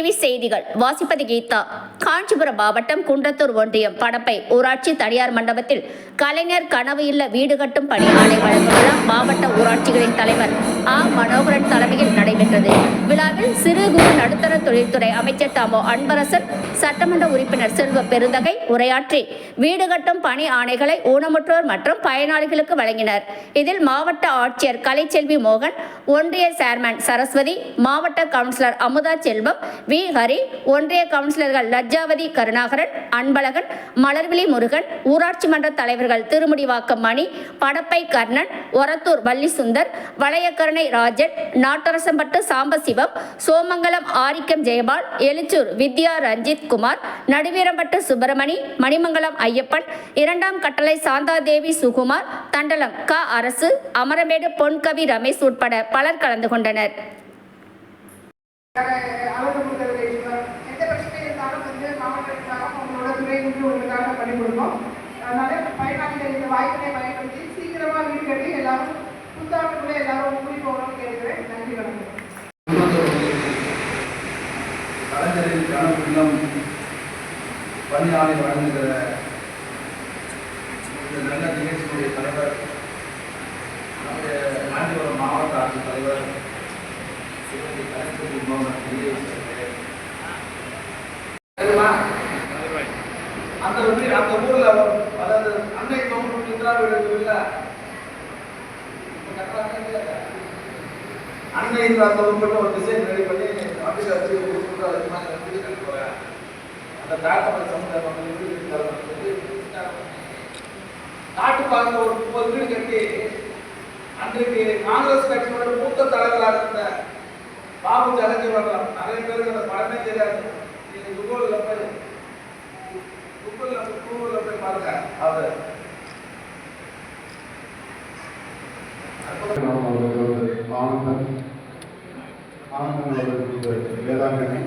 TV செய்திகள். வாசிப்பது கீதா. காஞ்சிபுரம் மாவட்டம் குன்றத்தூர் ஒன்றியம் படப்பை ஊராட்சி தனியார் மண்டபத்தில் கலைஞர் கனவு இல்ல வீடு கட்டும் பணி ஆணை வழங்கும் மாவட்ட ஊராட்சிகளின் தலைவர் ஆ. மனோகரன் தலைமையில் நடைபெற்றது விழாவில் சிறு குறு நடுத்தர தொழில்துறை அமைச்சர் தாமோ அன்பரசன் சட்டமன்ற உறுப்பினர் செல்வ பெருந்தகை உரையாற்றி வீடு கட்டும் பணி ஆணைகளை ஊனமுற்றோர் மற்றும் பயனாளிகளுக்கு வழங்கினர். இதில் மாவட்ட ஆட்சியர் கலைச்செல்வி மோகன் ஒன்றிய சேர்மன் சரஸ்வதி மாவட்ட கவுன்சிலர் அமுதா செல்வம் வி. ஹரி ஒன்றிய கவுன்சிலர்கள் லஜ்ஜாவதி கருணாகரன் அன்பழகன் மலர்விழி முருகன் ஊராட்சி மன்ற தலைவர்கள் திருமுடிவாக்கம் மணி படப்பை கர்ணன் ஒரத்தூர் வள்ளி சுந்தர் வளையக்கருணை ராஜன் நாட்டரசம்பட்டி சாம்பசிவம் சோமங்கலம் ஆரிக்கம் ஜெயபால் எழுச்சூர் வித்யா ரஞ்சித் குமார் நடுவீரம்பட்டு சுப்பிரமணி மணிமங்கலம் ஐயப்பன் இரண்டாம் கட்டளை சாந்தாதேவி சுகுமார் தண்டலம் க அரசு அமரமேடு பொன்கவி ரமேஷ் உட்பட பலர் கலந்து கொண்டனர். அளவு அதனால பயனாளிகள் இந்த வாய்ப்பினை பயன்படுத்தி சீக்கிரமா வீடு கட்டி எல்லாரும் புத்தாண்டு பணியாளை வழங்குகிற இந்த நல்ல நிகழ்ச்சியுடைய தலைவர் நம்முடைய காஞ்சிபுரம் மாவட்ட ஆட்சித் தலைவர் திருமதி கலைஞர் மோகன் அந்த ஊரில் அந்த ஊர்ல அதாவது அன்னை தொகுப்பு இந்திரா வீடு இல்ல அன்னை அந்த உட்பட்ட ஒரு டிசைன் ரெடி பண்ணி அந்த சமுதாய மக்கள் வீடு கட்டி தரணும்னு ஒரு முப்பது வீடு கட்டி அன்றைக்கு காங்கிரஸ் கட்சியோட மூத்த தலைவராக இருந்த பாபு ஜெகஜீவன் நிறைய பேருக்கு அந்த படமே தெரியாது. நீங்க குகூலில் போய் குகூலில் கூகுளில் போய் பாருங்க. அவர் ஆனந்தன் ஆனந்தன் வேதாங்கனி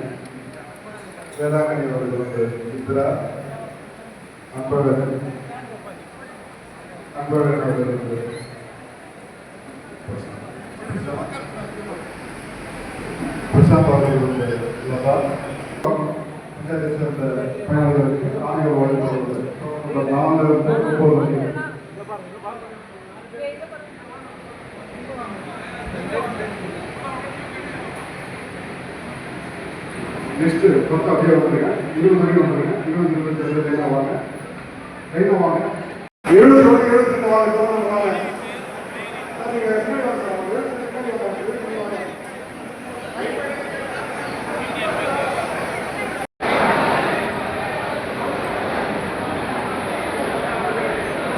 வேதாங்கனி அவர்களுக்கு இந்திரா அன்பழகன் அன்பழகன் அவர்களுக்கு பிரசாந்த் அவர்களுக்கு லதா பஞ்சாயத்தை சேர்ந்த பயனாளர்களுக்கு ஆணையர் வழங்குவது நாங்கள் ஒவ்வொரு மணி நெக்ஸ்ட் பக்கம் அப்படியே வந்துருங்க. இருபது வரைக்கும் வந்துருங்க. இருபது இருபத்தி ரெண்டு லைனாக வாங்க. லைனாக வாங்க. எழுபது ஒன்று எழுபத்தெட்டு வாங்க.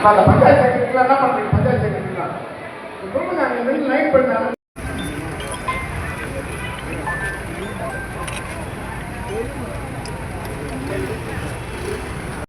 அந்த பஞ்சாயத்து என்ன பண்றீங்க? பஞ்சாயத்து சொல்லுங்க லைன் பண்ணாங்க